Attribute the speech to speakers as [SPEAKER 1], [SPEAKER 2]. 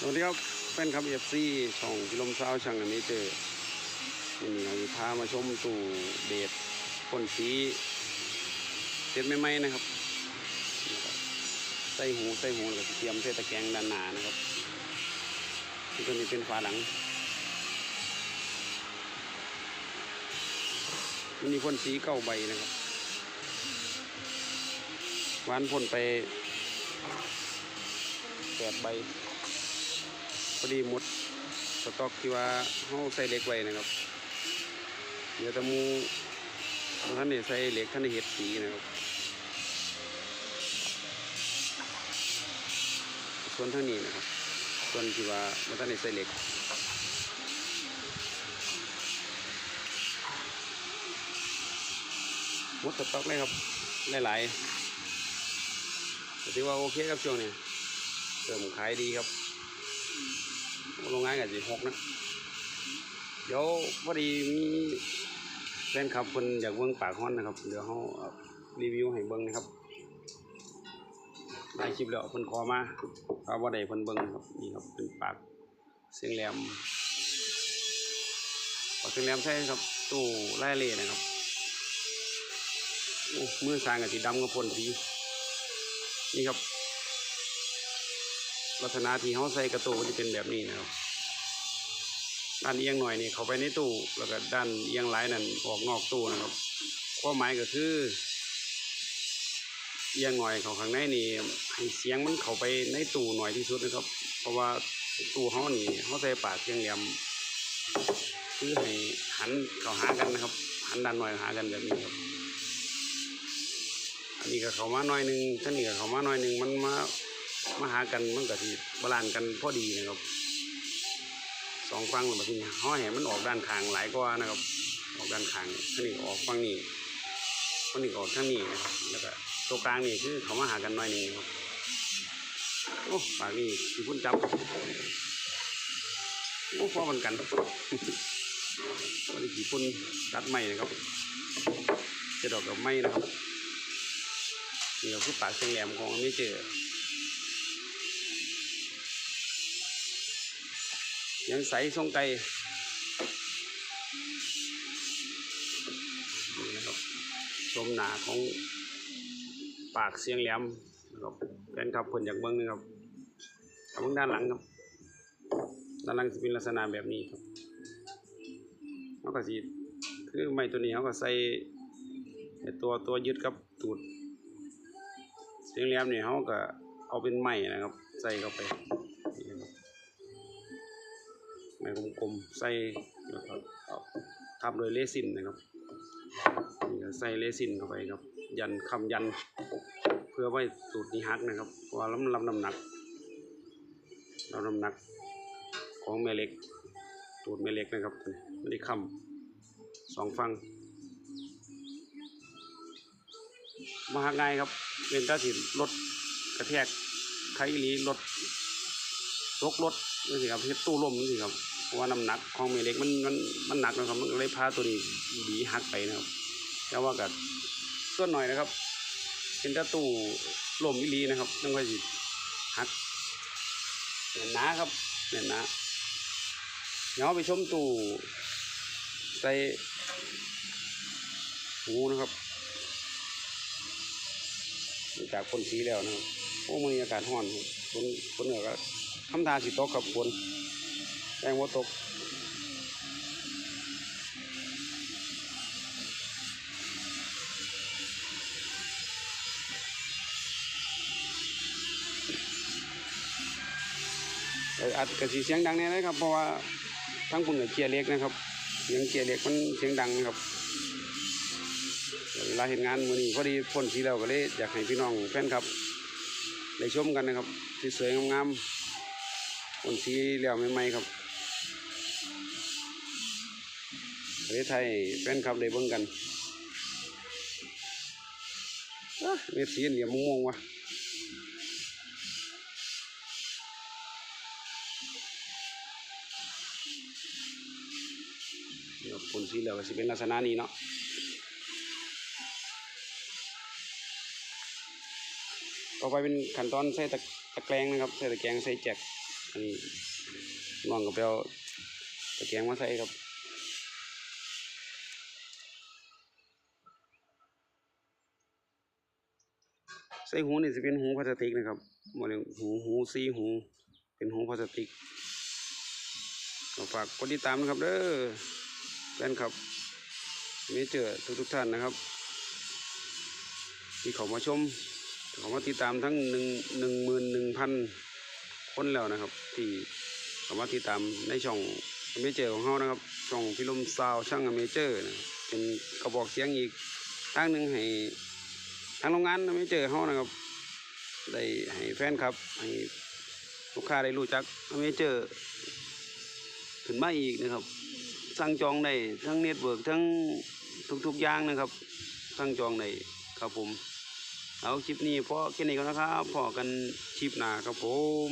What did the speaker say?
[SPEAKER 1] สวัสดีครับแฟนครับเอฟซีช่องพิลมเช้าช่างอันนี้เจอวันนี้เราพามาชมตู้เดทพ่นสีเสร็จไม่ไหมๆนะครับ ใส่หูใส่หูแล้วก็เตรียมใส่ตะแกรงด้านหน้านะครับที่ตัวนี้เป็นฝาหลังมันมีพ่นสีเก้าใบนะครับวานพ่นไปแปดใบ พอดีหมดสต็อกที่ว่าเขาใส่เหล็กไว้นะครับเดี๋ยวตะมูท่านได้ใส่เหล็กท่านเห็ดสีนะครับส่วนทานี้นะครับ ส่วนที่ว่าบ่ท่านได้ใส่เหล็กหมดสต็อกเลยครับหลายๆแต่ถือว่าโอเคครับช่วงนี้เริ่มขายดีครับ โรงงานกับสิหกนะเดี๋ยวพอดีมีแฟนคลับเพิ่นอยากเบิ่งปากฮ้อนนะครับ เดี๋ยวเขารีวิวให้เบิ่งนะครับได้คลิปแล้วเพิ่นขอมาถ้าบ่ได้เพิ่นเบิ่งนะครับนี่ครับเป็นปากเสียงแหลมปากเสียงแหลมใช่ครับตู้ไล่เล่นะครับโอ้มือสางกับสีดำกับพ่นสีนี่ครับ ลักษณะที่เขาใส่กระตู้จะเป็นแบบนี้นะครับด้านเอียงหน่อยนี่เขาไปในตู้แล้วก็ด้านเอียงหลายนั่นออกนอกตู้นะครับความหมายก็คือเอียงหน่อยเขาข้างในนี่ให้เสียงมันเข้าไปในตู้หน่อยที่สุดนะครับ เพราะว่าตู้เขานี่เขาใส่ปากเสียงแหลมคือให้หันเข้าหากันนะครับ หันด้านหน่อยหากันแบบนี้ครับอันนี้ก็เข้ามาหน่อยหนึงท่านนี้ก็เข้ามาหน่อยหนึงมันมา มาหากันมันก็ที่บาลานกันพอดีนะครับสองฝั่งแบบนี้ห้อยมันออกด้านข้างหลายกว่านะครับ ออกด้านข้างท่านี้ออกฝั่งนี้ฝั่งนี้ออกทางนี้นะครับแล้วก็ตัวกลางนี่คือเขามาหากันหน่อยนึงครับโอ้ปากนี่ที่พุ่นจับโอ้พอมันกันวันนี้กี่พุ่นตัดไม้นะครับจะดอกกับไม้นะครับนี่ก็คือปากเสียงแหลมของอันนี้เจอ ยังใสทรงไกลนี่นะครับชมหนาของปากเสียงแหลมนะครับแฟนคลับเพิ่นอยากเบิ้งนะครับเอาเบิ้งด้านหลังครับด้านหลังจะเป็นลักษณะแบบนี้ครับเขาก็สิคือไม้ตัวนี้เขาก็ใส่ตัวตัวยึดกับตูดเสียงแหลมเนี่ยเขาก็เอาเป็นไม้นะครับ ใส่เข้าไป ไม้กลมๆใส่แล้วก็เอาทับโดยเรซินนะครับนี่ก็ใส่เรซินเข้าไปครับ ยันคำยัน เพื่อไว้สูตรนี้ฮักนะครับว่าลำลำน้ำหนักลำน้ำหนักของแม่เล็กตูดแม่เล็กนะครับไม่ได้คำสองฟังมาหักง่ายครับเป็นตาสิลดกระแทกไขอีหลีลดรกรถนี่สิครับเฮ็ดตู้ล่มนี่สิครับ เพราะว่าน้ำหนักของแม่เล็กมันมันมันหนักนะครับมันเลยพาตัวนี้บีหักไปนะครับแต่ว่ากับส่วนหน่อยนะครับ เป็นต่ตู้ล่มอีหลีนะครับต้องค่อยสิหักเน่นหนาครับเน่นหนาเดี๋ยวไปชมตู้ใส่หูนะครับจากคนสีแล้วนะครับโอ้มันอากาศร้อนคนฝนเหนือก็ทำทาสิตกกับฝน แรงว่าตกอาจกระสีเสียงดังแน่เลยครับ เพราะว่าทั้งปุ่นกับเกียร์เล็กนะครับเสียงเกียร์เล็กมันเสียงดังนะครับเวลาเห็นงานมือนี้พอดีพ่นสีแล้วก็เลยอยากให้พี่น้องแฟนครับได้ชมกันนะครับสวยๆงามๆคนสีเหลวใหม่ๆครับ ประเทศไทยแฟนคลับได้เบิ่งกันเม็ดสีเหลี่ยมม่วงวะเดี๋ยวผลสีเหลืองก็สิเป็นลักษณะนี้เนาะต่อไปเป็นขั้นตอนใส่ตะตะแกรงนะครับใส่ตะแกรงใส่แจ็คอันนี้น้องกับไปเอาตะแกรงมาใส่ครับ ใส่หูนี่จะเป็นหูพลาสติกนะครับโมเดลหูหูซีหู เป็นหูพลาสติกฝากกดติดตามนะครับเด้อแฟนครับมีเจอทุกทุกท่านนะครับ ที่เขามาชมเขามาติดตามทั้งหนึ่งหนึ่งหมื่นหนึ่งพันคนแล้วนะครับ ที่เขามาติดตามในช่องเมเจอร์ของเขานะครับ ช่องพิลมซาวช่างอเมเจอร์นะเป็นกระบอกเสียงอีกทางหนึ่งให้ ทางโรงงานไม่เจอเขานะครับได้ให้แฟนครับให้ลูกค้าได้รู้จักไม่เจอขึ้นมาอีกนะครับ สั่งจองได้ทั้งเน็ตเวิร์กทั้งทุกๆอย่างนะครับ สั่งจองได้ครับผม เอาคลิปนี้พอแค่นี้ก่อนนะครับพอกันคลิปหน้าครับผม